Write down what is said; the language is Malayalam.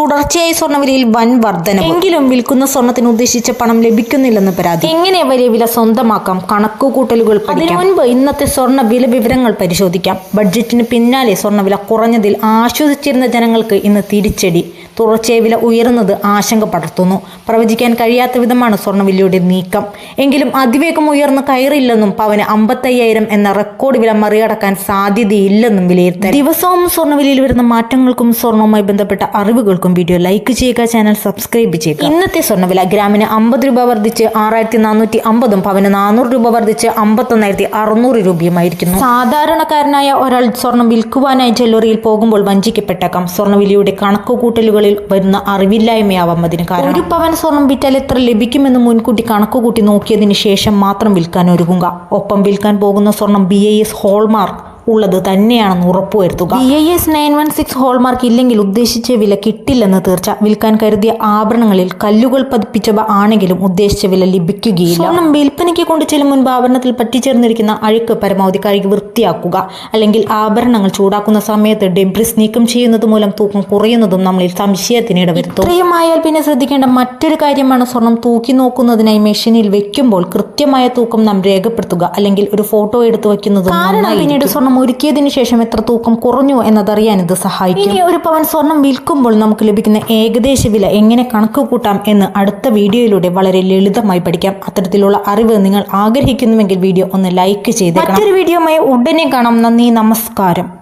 തുടർച്ചയായി സ്വർണവിലയിൽ വൻ വർധന എങ്കിലും വിൽക്കുന്ന സ്വർണത്തിന് ഉദ്ദേശിച്ച പണം ലഭിക്കുന്നില്ലെന്ന് പരാതി. എങ്ങനെ വരെ വില സ്വന്തമാക്കാം? കണക്കുകൂട്ടലുകൾ അതിനു മുൻപ് ഇന്നത്തെ സ്വർണ വില വിവരങ്ങൾ പരിശോധിക്കാം. ബഡ്ജറ്റിന് പിന്നാലെ സ്വർണവില കുറഞ്ഞതിൽ ആശ്വസിച്ചിരുന്ന ജനങ്ങൾക്ക് ഇന്ന് തിരിച്ചടി. തുടർച്ചയായി വില ഉയരുന്നത് ആശങ്ക പടർത്തുന്നു പ്രവചിക്കാൻ കഴിയാത്ത വിധമാണ് സ്വർണവിലയുടെ നീക്കം. എങ്കിലും അതിവേഗം ഉയർന്ന് കയറില്ലെന്നും പവന് അമ്പത്തയ്യായിരം എന്ന റെക്കോർഡ് വില മറികടക്കാൻ സാധ്യതയില്ലെന്നും വിലയിരുത്തൽ. ദിവസവും സ്വർണവിലയിൽ വരുന്ന മാറ്റങ്ങൾക്കും സ്വർണവുമായി ബന്ധപ്പെട്ട അറിവുകൾക്കും വീഡിയോ ലൈക്ക് ചെയ്യുക ചാനൽ സബ്സ്ക്രൈബ് ചെയ്യുക. ഇന്നത്തെ സ്വർണവില ഗ്രാമിന് അമ്പത് രൂപ വർദ്ധിച്ച് ആറായിരത്തി നാനൂറ്റി അമ്പതും പവന് നാനൂറ് രൂപ വർദ്ധിച്ച് അമ്പത്തൊന്നായിരത്തി അറുന്നൂറ് രൂപയുമായിരിക്കുന്നു. സാധാരണക്കാരനായ ഒരാൾ സ്വർണം വിൽക്കുവാനായി ജ്വല്ലറിയിൽ പോകുമ്പോൾ വഞ്ചിക്കപ്പെട്ടേക്കാം. സ്വർണവിലയുടെ കണക്കുകൂട്ടലുകളിൽ വരുന്ന അറിവില്ലായ്മയാവാം അതിന് കാരണം. ഒരു പവൻ സ്വർണം വിറ്റാൽ എത്ര ലഭിക്കുമെന്ന് മുൻകൂട്ടി കണക്കുകൂട്ടി നോക്കിയതിന് ശേഷം മാത്രം വിൽക്കാൻ ഒരുങ്ങുക. ഒപ്പം വിൽക്കാൻ പോകുന്ന സ്വർണം ബി ഐ എസ് ഹോൾമാർക്ക് ഉള്ളത് തന്നെയാണെന്ന് ഉറപ്പുവരുത്തുക B I S nine one six hallmark ഇല്ലെങ്കിൽ ഉദ്ദേശിച്ച വില കിട്ടില്ലെന്ന് തീർച്ച വിൽക്കാൻ കരുതിയ ആഭരണങ്ങളിൽ കല്ലുകൾ പതിപ്പിച്ചവ ആണെങ്കിലും ഉദ്ദേശിച്ച വില ലഭിക്കുകയില്ല. സ്വർണം വിൽപ്പനയ്ക്ക് കൊണ്ടു ചെല്ലും മുൻപ് ആഭരണത്തിൽ പറ്റിച്ചേർന്നിരിക്കുന്ന അഴുക്ക് പരമാവധി കഴുകി വൃത്തിയാക്കുക. അല്ലെങ്കിൽ ആഭരണങ്ങൾ ചൂടാക്കുന്ന സമയത്ത് ഡെബ്രിസ് നീക്കം ചെയ്യുന്നത് മൂലം തൂക്കം കുറയുന്നതും നമ്മളിൽ സംശയത്തിന് ഇടവരുത്തും. ഇത്രയുമായാൽ പിന്നെ ശ്രദ്ധിക്കേണ്ട മറ്റൊരു കാര്യമാണ് സ്വർണം തൂക്കി നോക്കുന്നതിനായി മെഷീനിൽ വെക്കുമ്പോൾ കൃത്യമായ തൂക്കം നാം രേഖപ്പെടുത്തുക. അല്ലെങ്കിൽ ഒരു ഫോട്ടോ എടുത്തു വെക്കുന്നതും കാരണം പിന്നീട് സ്വർണം ഒരുക്കിയതിന് ശേഷം എത്ര തൂക്കം കുറഞ്ഞു എന്നതറിയാൻ ഇത് സഹായിക്കും. ഇനി ഒരു പവൻ സ്വർണം വിൽക്കുമ്പോൾ നമുക്ക് ലഭിക്കുന്ന ഏകദേശ വില എങ്ങനെ കണക്ക് കൂട്ടാം എന്ന് അടുത്ത വീഡിയോയിലൂടെ വളരെ ലളിതമായി പഠിക്കാം. അത്തരത്തിലുള്ള അറിവ് നിങ്ങൾ ആഗ്രഹിക്കുന്നുവെങ്കിൽ വീഡിയോ ഒന്ന് ലൈക്ക് ചെയ്തേക്കണം. മറ്റൊരു വീഡിയോയുമായി ഉടനെ കാണാം. നന്ദി നമസ്കാരം.